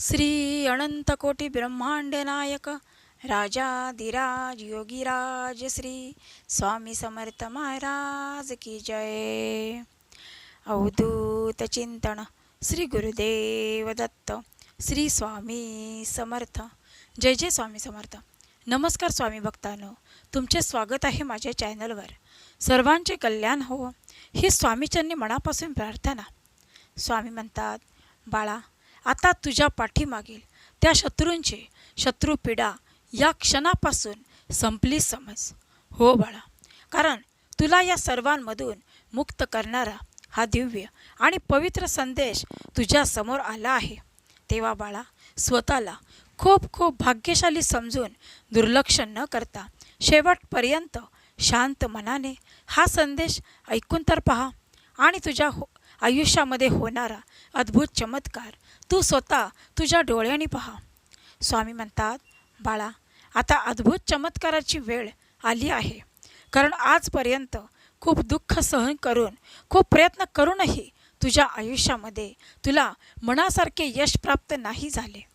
श्री अनंतकोटी ब्रह्मांड नायक राजाधिराज योगीराज श्री स्वामी समर्थ महाराज की जय। अवधूत चिंतन श्री गुरुदेव दत्त श्री स्वामी समर्थ। जय जय स्वामी समर्थ। नमस्कार स्वामी भक्तांनो तुमचे स्वागत आहे माझ्या चॅनलवर. सर्वांचे कल्याण हो ही स्वामीचरणी मनापासून प्रार्थना. स्वामी म्हणतात बाळा आता तुझ्या पाठीमागील त्या शत्रूंची शत्रुपीडा या क्षणापासून संपली समज. हो बाळा कारण तुला या सर्वांमधून मुक्त करणारा हा दिव्य आणि पवित्र संदेश तुझ्या समोर आला आहे. तेव्हा बाळा स्वतःला खूप खूप भाग्यशाली समजून दुर्लक्ष न करता शेवटपर्यंत शांत मनाने हा संदेश ऐकून तर पहा आणि तुझ्या हो आयुष्यामध्ये होणारा अद्भुत चमत्कार. तू स्वतः तुझ्या डोळ्यांनी पहा. स्वामी म्हणतात बाळा आता अद्भुत चमत्काराची वेळ आली आहे. कारण आजपर्यंत खूप दुःख सहन करून खूप प्रयत्न करूनही तुझ्या आयुष्यामध्ये तुला मनासारखे यश प्राप्त नाही झाले.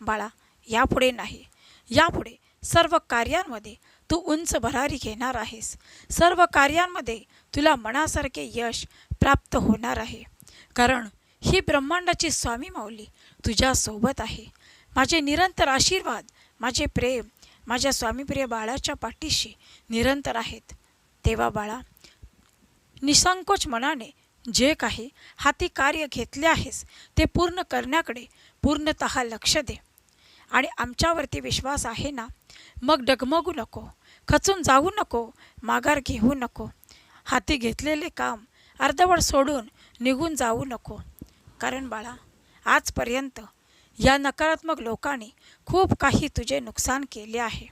बाळा यापुढे नाही. यापुढे सर्व कार्यांमध्ये तू उंच भरारी घेणार आहेस. सर्व कार्यांमध्ये तुला मनासारखे यश प्राप्त होणार आहे. कारण ही ब्रह्मांडाची स्वामी माऊली तुझ्यासोबत आहे. माझे निरंतर आशीर्वाद माझे प्रेम माझ्या स्वामीप्रिय बाळाच्या पाठीशी निरंतर आहेत. तेव्हा बाळा निसंकोच मनाने जे काही हाती कार्य घेतले आहेस ते पूर्ण करण्याकडे पूर्णत लक्ष दे. आणि आमच्यावरती विश्वास आहे ना? मग डगमगू नको. खचून जाऊ नको. माघार घेऊ नको. हाती घेतलेले काम अर्धवट सोडून निघून जाऊ नको. कारण बाळा आजपर्यंत या नकारात्मक लोकांनी खूप काही तुझे नुकसान केले आहे.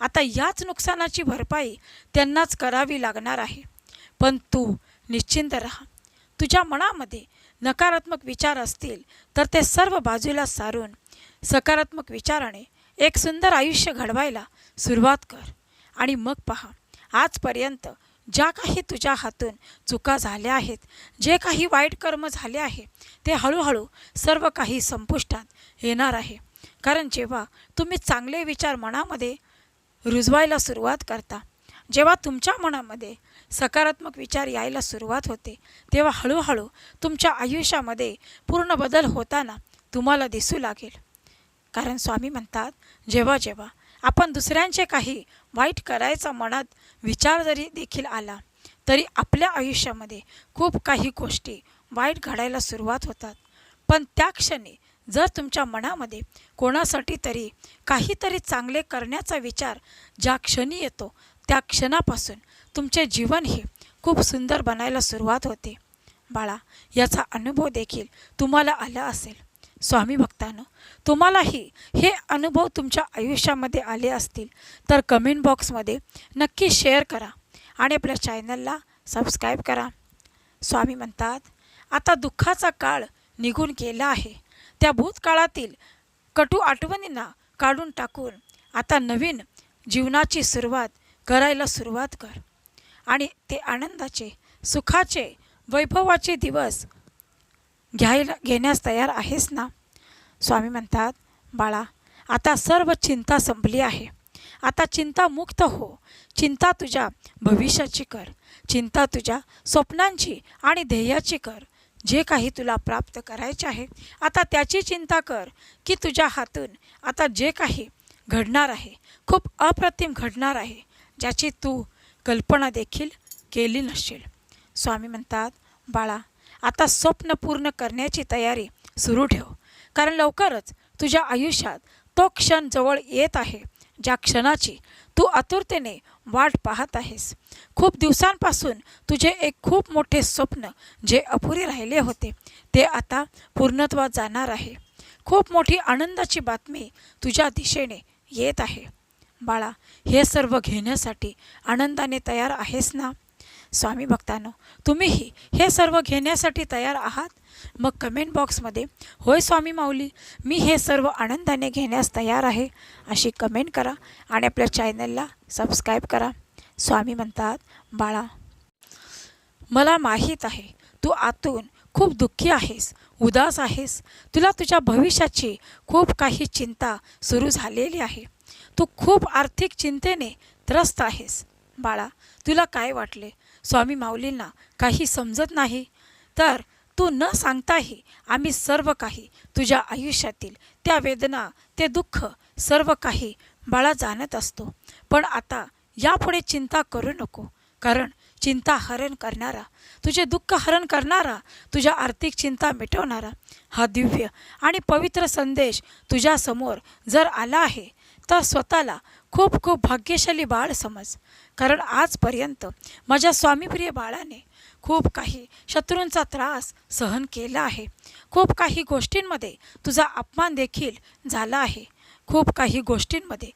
आता याच नुकसानाची भरपाई त्यांनाच करावी लागणार आहे. पण तू निश्चिंत राहा. तुझ्या मनामध्ये नकारात्मक विचार असतील तर ते सर्व बाजूला सारून सकारात्मक विचाराने एक सुंदर आयुष्य घडवायला सुरुवात कर. आणि मग पहा आजपर्यंत ज्या काही तुझ्या हातून चुका झाल्या आहेत जे काही वाईट कर्म झाले आहे ते हळूहळू सर्व काही संपुष्टात येणार आहे. कारण जेव्हा तुम्ही चांगले विचार मनामध्ये रुजवायला सुरुवात करता जेव्हा तुमच्या मनामध्ये सकारात्मक विचार यायला सुरुवात होते तेव्हा हळूहळू तुमच्या आयुष्यामध्ये पूर्ण बदल होताना तुम्हाला दिसू लागेल. कारण स्वामी म्हणतात जेव्हा जेव्हा आपण दुसऱ्यांचे काही वाईट करायचा मनात विचार जरी देखील आला तरी आपल्या आयुष्यामध्ये खूप काही गोष्टी वाईट घडायला सुरुवात होतात. पण त्या क्षणी जर तुमच्या मनामध्ये कोणासाठी तरी काहीतरी चांगले करण्याचा विचार ज्या क्षणी येतो त्या क्षणापासून तुमचे जीवन हे खूप सुंदर बनायला सुरुवात होते. बाळा याचा अनुभव देखील तुम्हाला आला असेल. स्वामी भक्तानं तुम्हालाही हे अनुभव तुमच्या आयुष्यामध्ये आले असतील तर कमेंट बॉक्समध्ये नक्की शेअर करा आणि आपल्या चॅनलला सबस्क्राईब करा. स्वामी म्हणतात आता दुःखाचा काळ निघून गेला आहे. त्या भूतकाळातील कटू आठवणींना काढून टाकून आता नवीन जीवनाची सुरुवात करायला सुरुवात कर. आणि ते आनंदाचे सुखाचे वैभवाचे दिवस घ्यायला घेण्यास तयार आहेस ना? स्वामी म्हणतात बाळा आता सर्व चिंता संपली आहे. आता चिंता मुक्त हो. चिंता तुझ्या भविष्याची कर. चिंता तुझ्या स्वप्नांची आणि ध्येयाची कर. जे काही तुला प्राप्त करायचे आहे आता त्याची चिंता कर की तुझ्या हातून आता जे काही घडणार आहे खूप अप्रतिम घडणार आहे ज्याची तू कल्पना देखील केली नसेल. स्वामी म्हणतात बाळा आता स्वप्न पूर्ण करण्याची तयारी सुरू ठेव. कारण लवकरच तुझ्या आयुष्यात तो क्षण जवळ येत आहे ज्या क्षणाची तू आतुरतेने वाट पाहत आहेस. खूप दिवसांपासून तुझे एक खूप मोठे स्वप्न जे अपुरे राहिले होते ते आता पूर्णत्वात जाणार आहे. खूप मोठी आनंदाची बातमी तुझ्या दिशेने येत आहे. बाळा हे सर्व घेण्यासाठी आनंदाने तयार आहेस ना? स्वामी भक्तांनो तुम्हीही हे सर्व घेण्यासाठी तयार आहात? मग कमेंट बॉक्समध्ये होय स्वामी माऊली मी हे सर्व आनंदाने घेण्यास तयार आहे. अशी कमेंट करा आणि आपल्या चॅनलला सबस्क्राईब करा. स्वामी म्हणतात बाळा मला माहीत आहे तू आतून खूप दुःखी आहेस उदास आहेस. तुला तुझ्या भविष्याची खूप काही चिंता सुरू झालेली आहे. तू खूप आर्थिक चिंतेने त्रस्त आहेस. बाळा तुला काय वाटले? स्वामी माऊलींना काही समजत नाही. तर तू न सांगताही आम्ही सर्व काही तुझ्या आयुष्यातील त्या वेदना ते दुःख सर्व काही बाळा जाणत असतो. पण आता यापुढे चिंता करू नको. कारण चिंता हरण करणारा तुझे दुःख हरण करणारा तुझ्या आर्थिक चिंता मिटवणारा हा दिव्य आणि पवित्र संदेश तुझ्यासमोर जर आला आहे तर स्वतःला खूप खूप भाग्यशाली बाळ समज. कारण आजपर्यंत माझ्या स्वामीप्रिय बाळाने खूप काही शत्रूंचा त्रास सहन केला आहे. खूप काही गोष्टींमध्ये तुझा अपमान देखील झाला आहे. खूप काही गोष्टींमध्ये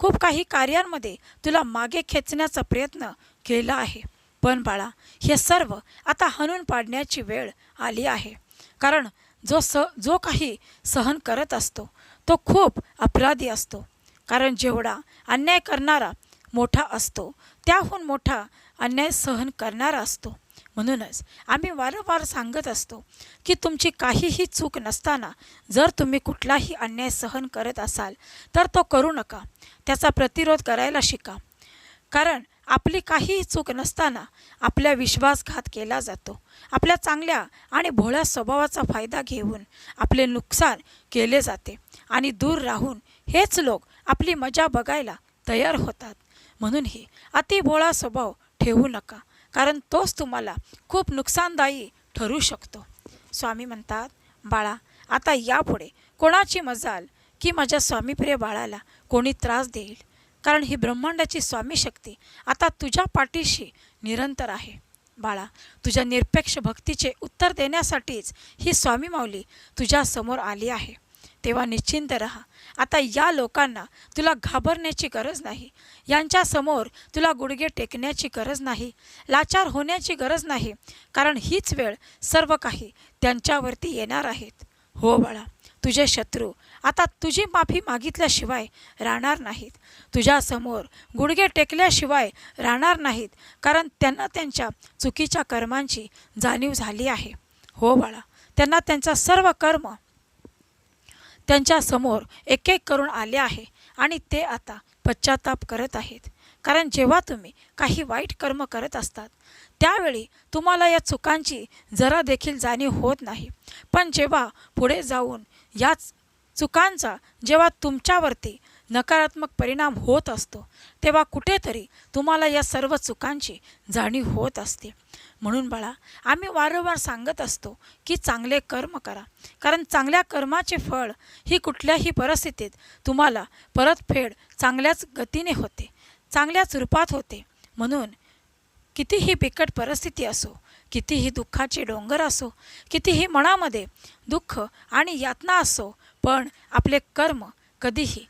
खूप काही कार्यांमध्ये तुला मागे खेचण्याचा प्रयत्न केला आहे. पण बाळा हे सर्व आता हणून पाडण्याची वेळ आली आहे. कारण जो स जो काही सहन करत असतो तो खूप अपराधी असतो. कारण जेवढा अन्याय करणारा मोठा असतो. त्याहून मोठा अन्याय सहन करणारा असतो. म्हणूनच आम्ही वारंवार सांगत असतो की तुमची काहीही चूक नसताना जर तुम्ही कुठलाही अन्याय सहन करत असाल तर तो करू नका. त्याचा प्रतिरोध करायला शिका. कारण आपली काहीही चूक नसताना आपल्या विश्वासघात केला जातो. आपल्या चांगल्या आणि भोळ्या स्वभावाचा फायदा घेऊन आपले नुकसान केले जाते आणि दूर राहून हेच लोक आपली मजा बघायला तयार होतात. म्हणूनही अतिभोळा स्वभाव ठेवू नका कारण तोच तुम्हाला खूप नुकसानदायी ठरू शकतो. स्वामी म्हणतात बाळा आता यापुढे कोणाची मजाल की माझ्या स्वामीप्रिय बाळाला कोणी त्रास देईल? कारण ही ब्रह्मांडाची स्वामी शक्ती आता तुझ्या पाठीशी निरंतर आहे. बाळा तुझ्या निरपेक्ष भक्तीचे उत्तर देण्यासाठीच ही स्वामी माऊली तुझ्यासमोर आली आहे. तेव्हा निश्चिंत रहा. आता या लोकांना तुला घाबरण्याची गरज नाही. यांच्यासमोर तुला गुडघे टेकण्याची गरज नाही. लाचार होण्याची गरज नाही. कारण हीच वेळ सर्व काही त्यांच्यावरती येणार आहेत. हो बाळा तुझे शत्रू आता तुझी माफी मागितल्याशिवाय राहणार नाहीत. तुझ्यासमोर गुडघे टेकल्याशिवाय राहणार नाहीत. कारण त्यांना त्यांच्या चुकीच्या कर्मांची जाणीव झाली आहे. हो बाळा त्यांना त्यांचा सर्व कर्म त्यांच्यासमोर एक एक करून आले आहे आणि ते आता पश्चाताप करत आहेत. कारण जेव्हा तुम्ही काही वाईट कर्म करत असतात त्यावेळी तुम्हाला या चुकांची जरा देखील जाणीव होत नाही. पण जेव्हा पुढे जाऊन याच चुकांचा जेव्हा तुमच्यावरती नकारात्मक परिणाम होत असतो तेव्हा कुठेतरी तुम्हाला या सर्व चुकांची जाणीव होत असते. म्हणून बाळा आम्ही वारंवार सांगत असतो की चांगले कर्म करा. कारण चांगल्या कर्माचे फळ ही कुठल्याही परिस्थितीत तुम्हाला परतफेड चांगल्याच गतीने होते चांगल्याच रूपात होते. म्हणून कितीही बिकट परिस्थिती असो कितीही दुःखाचे डोंगर असो कितीही मनामध्ये दुःख आणि यातना असो पण आपले कर्म कधीही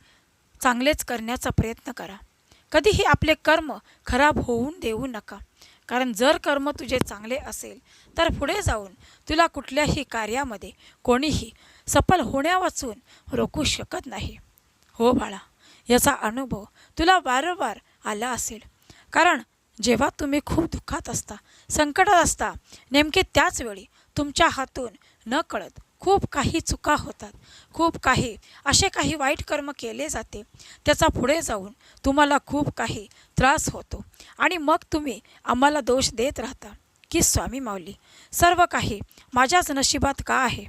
चांगलेच करण्याचा प्रयत्न करा. कधीही आपले कर्म खराब होऊन देऊ नका. कारण जर कर्म तुझे चांगले असेल तर पुढे जाऊन तुला कुठल्याही कार्यामध्ये कोणीही सफल होण्यावाचून रोखू शकत नाही. हो बाळा याचा अनुभव तुला वारंवार आला असेल. कारण जेव्हा तुम्ही खूप दुःखात असता संकटात असता नेमके त्याच वेळी तुमच्या हातून न कळत खूप काही चुका होतात. खूप काही असे काही वाईट कर्म केले जाते. त्याचा पुढे जाऊन तुम्हाला खूप काही त्रास होतो. आणि मग तुम्ही आम्हाला दोष देत राहता. की स्वामी माऊली सर्व काही माझ्याच नशिबात का आहे?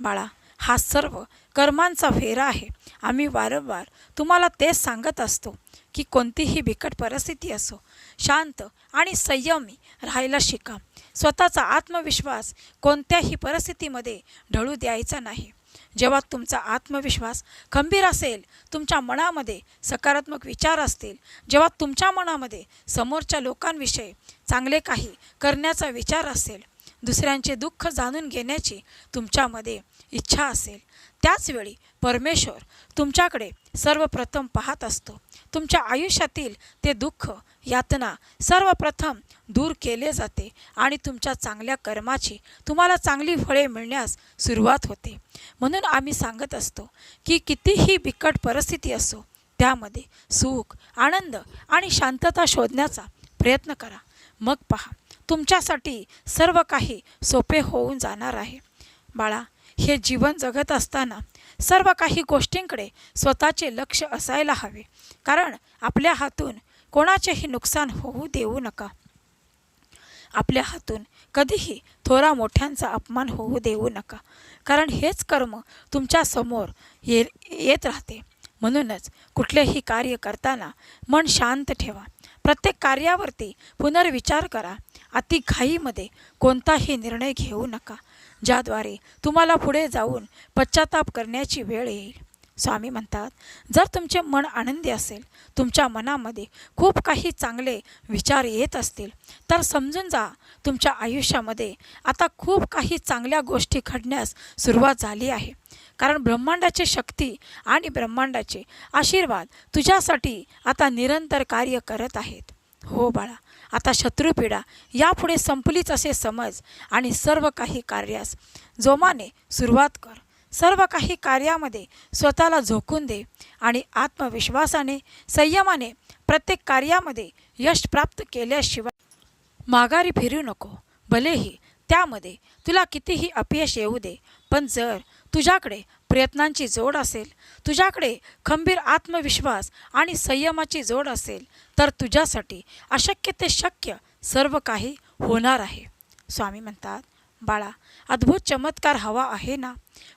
बाळा हा सर्व कर्मांचा फेरा आहे. आम्ही वारंवार तुम्हाला तेच सांगत असतो की कोणतीही बिकट परिस्थिती असो शांत आणि संयमी राहायला शिका. स्वतःचा आत्मविश्वास कोणत्याही परिस्थितीमध्ये ढळू द्यायचा नाही. जेव्हा तुमचा आत्मविश्वास खंबीर असेल तुमच्या मनामध्ये सकारात्मक विचार असतील जेव्हा तुमच्या मनामध्ये समोरच्या लोकांविषयी चांगले काही करण्याचा विचार असेल दुसऱ्यांचे दुःख जाणून घेण्याची तुमच्यामध्ये इच्छा असेल. त्याचवेळी परमेश्वर तुमच्याकडे सर्वप्रथम पाहत असतो. तुमच्या आयुष्यातील ते दुःख यातना सर्वप्रथम दूर केले जाते आणि तुमच्या चांगल्या कर्माची तुम्हाला चांगली फळे मिळण्यास सुरुवात होते. म्हणून आम्ही सांगत असतो की कितीही बिकट परिस्थिती असो त्यामध्ये सुख आनंद आणि शांतता शोधण्याचा प्रयत्न करा. मग पहा तुमच्यासाठी सर्व काही सोपे होऊन जाणार आहे. बाळा हे जीवन जगत असताना सर्व काही गोष्टींकडे स्वतःचे लक्ष असायला हवे. कारण आपल्या हातून कोणाचेही नुकसान होऊ देऊ नका. आपल्या हातून कधीही थोरा मोठ्यांचा अपमान होऊ देऊ नका. कारण हेच कर्म तुमच्यासमोर ये येत राहते. म्हणूनच कुठलेही कार्य करताना मन शांत ठेवा. प्रत्येक कार्यावरती पुनर्विचार करा. अति घाईमध्ये कोणताही निर्णय घेऊ नका ज्याद्वारे तुम्हाला पुढे जाऊन पश्चाताप करण्याची वेळ येईल. स्वामी म्हणतात जर तुमचे मन आनंदी असेल तुमच्या मनामध्ये खूप काही चांगले विचार येत असतील तर समजून जा तुमच्या आयुष्यामध्ये आता खूप काही चांगल्या गोष्टी घडण्यास सुरुवात झाली आहे. कारण ब्रह्मांडाची शक्ती आणि ब्रह्मांडाचे आशीर्वाद तुझ्यासाठी आता निरंतर कार्य करत आहेत. हो बाळा आता शत्रुपीडा यापुढे संपलीच असे समज आणि सर्व काही कार्यास जोमाने सुरुवात कर. सर्व काही कार्यामध्ये स्वतःला झोकून दे आणि आत्मविश्वासाने संयमाने प्रत्येक कार्यामध्ये यश प्राप्त केल्याशिवाय माघारी फिरू नको. भलेही त्यामध्ये तुला कितीही अपयश येऊ दे पण जर तुझ्याकडे प्रयत्नांची जोड असेल तुझ्याकडे खंबीर आत्मविश्वास आणि संयमाची जोड असेल तर तुझ्यासाठी अशक्य ते शक्य सर्व काही होणार आहे. स्वामी म्हणतात बाळा अद्भुत चमत्कार हवा आहे ना?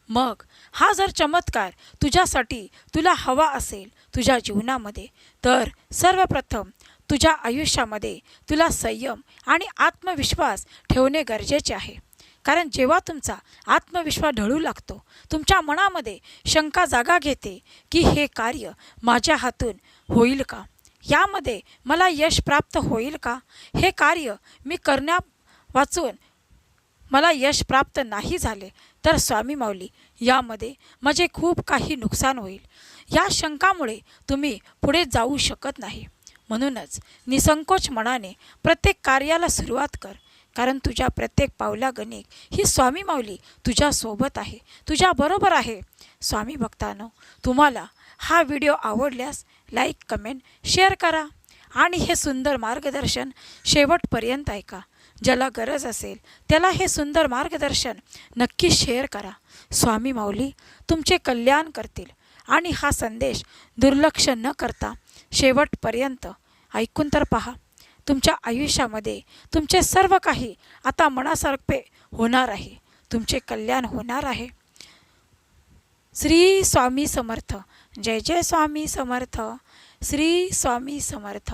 मग हा जर चमत्कार तुझ्यासाठी तुला हवा असेल तुझ्या जीवनामध्ये तर सर्वप्रथम तुझ्या आयुष्यामध्ये तुला संयम आणि आत्मविश्वास ठेवणे गरजेचे आहे. कारण जेव्हा तुमचा आत्मविश्वास ढळू लागतो तुमच्या मनामध्ये शंका जागा घेते की हे कार्य माझ्या हातून होईल का? यामध्ये मला यश प्राप्त होईल का? हे कार्य मी करण्या वाचून मला यश प्राप्त नाही झाले तर स्वामी माऊली यामध्ये माझे खूप काही नुकसान होईल. या शंकामुळे तुम्ही पुढे जाऊ शकत नाही. म्हणूनच निसंकोच मनाने प्रत्येक कार्याला सुरुवात कर. कारण तुझ्या प्रत्येक पावलागणिक ही स्वामी माऊली तुझ्यासोबत आहे तुझ्याबरोबर आहे. स्वामी भक्तांनो तुम्हाला हा व्हिडिओ आवडल्यास लाईक कमेंट शेअर करा आणि हे सुंदर मार्गदर्शन शेवटपर्यंत ऐका. ज्याला गरज असेल त्याला हे सुंदर मार्गदर्शन नक्की शेअर करा. स्वामी माऊली तुमचे कल्याण करतील आणि हा संदेश दुर्लक्ष न करता शेवटपर्यंत ऐकून तर पहा. तुमच्या आयुष्यामध्ये तुमचे सर्व काही आता मनासारखे होणार आहे. तुमचे कल्याण होणार आहे. श्री स्वामी समर्थ. जय जय स्वामी समर्थ. श्री स्वामी समर्थ.